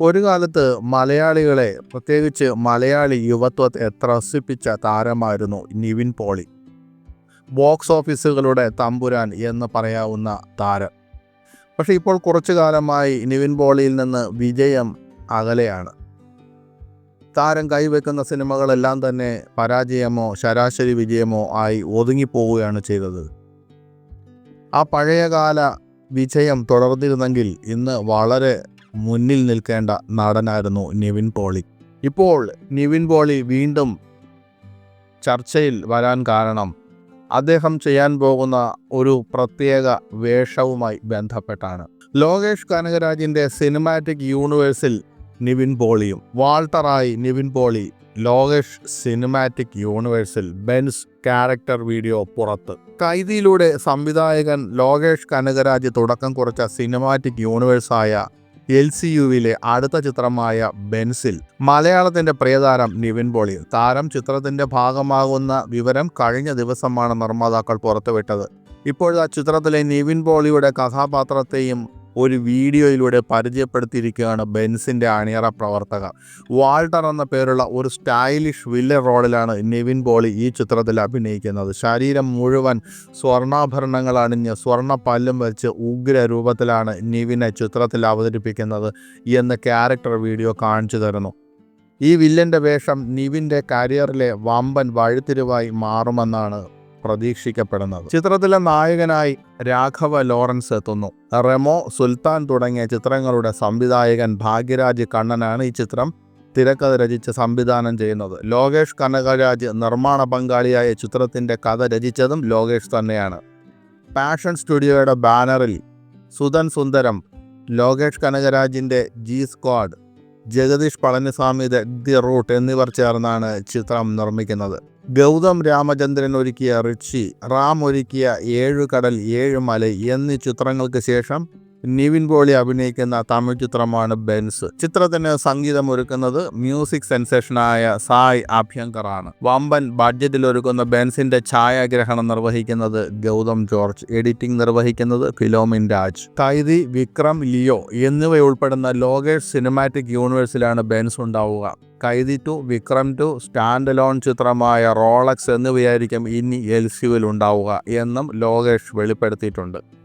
ഒരു കാലത്ത് മലയാളികളെ പ്രത്യേകിച്ച് മലയാളി യുവത്വത്തെ ത്രസിപ്പിച്ച താരമായിരുന്നു നിവിൻ പോളി. ബോക്സ് ഓഫീസുകളുടെ തമ്പുരാൻ എന്ന് പറയാവുന്ന താരം. പക്ഷേ ഇപ്പോൾ കുറച്ചു കാലമായി നിവിൻ പോളിയിൽ നിന്ന് വിജയം അകലെയാണ്. താരം കൈവെക്കുന്ന സിനിമകളെല്ലാം തന്നെ പരാജയമോ ശരാശരി വിജയമോ ആയി ഒതുങ്ങിപ്പോവുകയാണ് ചെയ്തത്. ആ പഴയകാല വിജയം തുടർന്നിരുന്നെങ്കിൽ ഇന്ന് വളരെ മുന്നിൽ നിൽക്കേണ്ട നടനായിരുന്നു നിവിൻ പോളി. ഇപ്പോൾ നിവിൻ പോളി വീണ്ടും ചർച്ചയിൽ വരാൻ കാരണം അദ്ദേഹം ചെയ്യാൻ പോകുന്ന ഒരു പ്രത്യേക വേഷവുമായി ബന്ധപ്പെട്ടാണ്. ലോകേഷ് കനകരാജിന്റെ സിനിമാറ്റിക് യൂണിവേഴ്സിൽ നിവിൻ പോളിയും വാൾട്ടറായി നിവിൻ പോളി ലോകേഷ് സിനിമാറ്റിക് യൂണിവേഴ്സിൽ ബെൻസ് ക്യാരക്ടർ വീഡിയോ പുറത്ത്. കൈതിയിലൂടെ സംവിധായകൻ ലോകേഷ് കനകരാജ് തുടക്കം കുറിച്ച സിനിമാറ്റിക് യൂണിവേഴ്സായ എൽ സി യുവിലെ അടുത്ത ചിത്രമായ ബെൻസിൽ മലയാളത്തിന്റെ പ്രിയതാരം നിവിൻ പോളി. താരം ചിത്രത്തിന്റെ ഭാഗമാകുന്ന വിവരം കഴിഞ്ഞ ദിവസമാണ് നിർമ്മാതാക്കൾ പുറത്തുവിട്ടത്. ഇപ്പോഴത്തെ ചിത്രത്തിലെ നിവിൻ പോളിയുടെ കഥാപാത്രത്തെയും ഒരു വീഡിയോയിലൂടെ പരിചയപ്പെടുത്തിയിരിക്കുകയാണ് ബെൻസിന്റെ അണിയറ പ്രവർത്തകർ. വാൾട്ടർ എന്ന പേരുള്ള ഒരു സ്റ്റൈലിഷ് വില്ല റോളിലാണ് നിവിൻ പോളി ഈ ചിത്രത്തിൽ അഭിനയിക്കുന്നത്. ശരീരം മുഴുവൻ സ്വർണാഭരണങ്ങൾ അണിഞ്ഞ് സ്വർണ പല്ലും വെച്ച് ഉഗ്ര രൂപത്തിലാണ് നിവിനെ ചിത്രത്തിൽ അവതരിപ്പിക്കുന്നത് എന്ന് ക്യാരക്ടർ വീഡിയോ കാണിച്ചു തരുന്നു. ഈ വില്ലന്റെ വേഷം നിവിന്റെ കരിയറിലെ വമ്പൻ വഴിത്തിരിവായി മാറുമെന്നാണ് പ്രതീക്ഷിക്കപ്പെടുന്നത്. ചിത്രത്തിലെ നായകനായി രാഘവ ലോറൻസ് എത്തുന്നു. റെമോ സുൽത്താൻ തുടങ്ങിയ ചിത്രങ്ങളുടെ സംവിധായകൻ ഭാഗ്യരാജ് കണ്ണനാണ് ഈ ചിത്രം തിരക്കഥ രചിച്ച് സംവിധാനം ചെയ്യുന്നത്. ലോകേഷ് കനകരാജ് നിർമ്മാണ പങ്കാളിയായ ചിത്രത്തിന്റെ കഥ രചിച്ചതും ലോകേഷ് തന്നെയാണ്. പാഷൻ സ്റ്റുഡിയോയുടെ ബാനറിൽ Sudhan Sundaram Lokesh കനകരാജിന്റെ G squad Jagadish Palaniswamy the route എന്നിവർ ചേർന്നാണ് ചിത്രം നിർമ്മിക്കുന്നത്. ഗൗതം രാമചന്ദ്രൻ ഒരുക്കിയ റിച്ചി റാം ഒരുക്കിയ ഏഴു കടൽ ഏഴ് മല എന്നീ ചിത്രങ്ങൾക്ക് ശേഷം നിവിൻ പോളി അഭിനയിക്കുന്ന തമിഴ് ചിത്രമാണ് ബെൻസ്. ചിത്രത്തിന് സംഗീതം ഒരുക്കുന്നത് മ്യൂസിക് സെൻസേഷനായ സായ് ആഭ്യങ്കർ ആണ് വമ്പൻ ബഡ്ജറ്റിൽ ഒരുക്കുന്ന ബെൻസിന്റെ ഛായാഗ്രഹണം നിർവഹിക്കുന്നത് ഗൗതം ജോർജ്. എഡിറ്റിംഗ് നിർവഹിക്കുന്നത് ഫിലോമിൻ രാജ്. കൈതി വിക്രം ലിയോ എന്നിവയുൾപ്പെടുന്ന ലോകേഷ് സിനിമാറ്റിക് യൂണിവേഴ്സിലാണ് ബെൻസ് ഉണ്ടാവുക. Kaithi two Vikram two stand alone ചിത്രമായ റോളക്സ് എന്നിവയായിരിക്കും ഇനി എൽ സിയുവിൽ ഉണ്ടാവുക എന്നും ലോകേഷ് വെളിപ്പെടുത്തിയിട്ടുണ്ട്.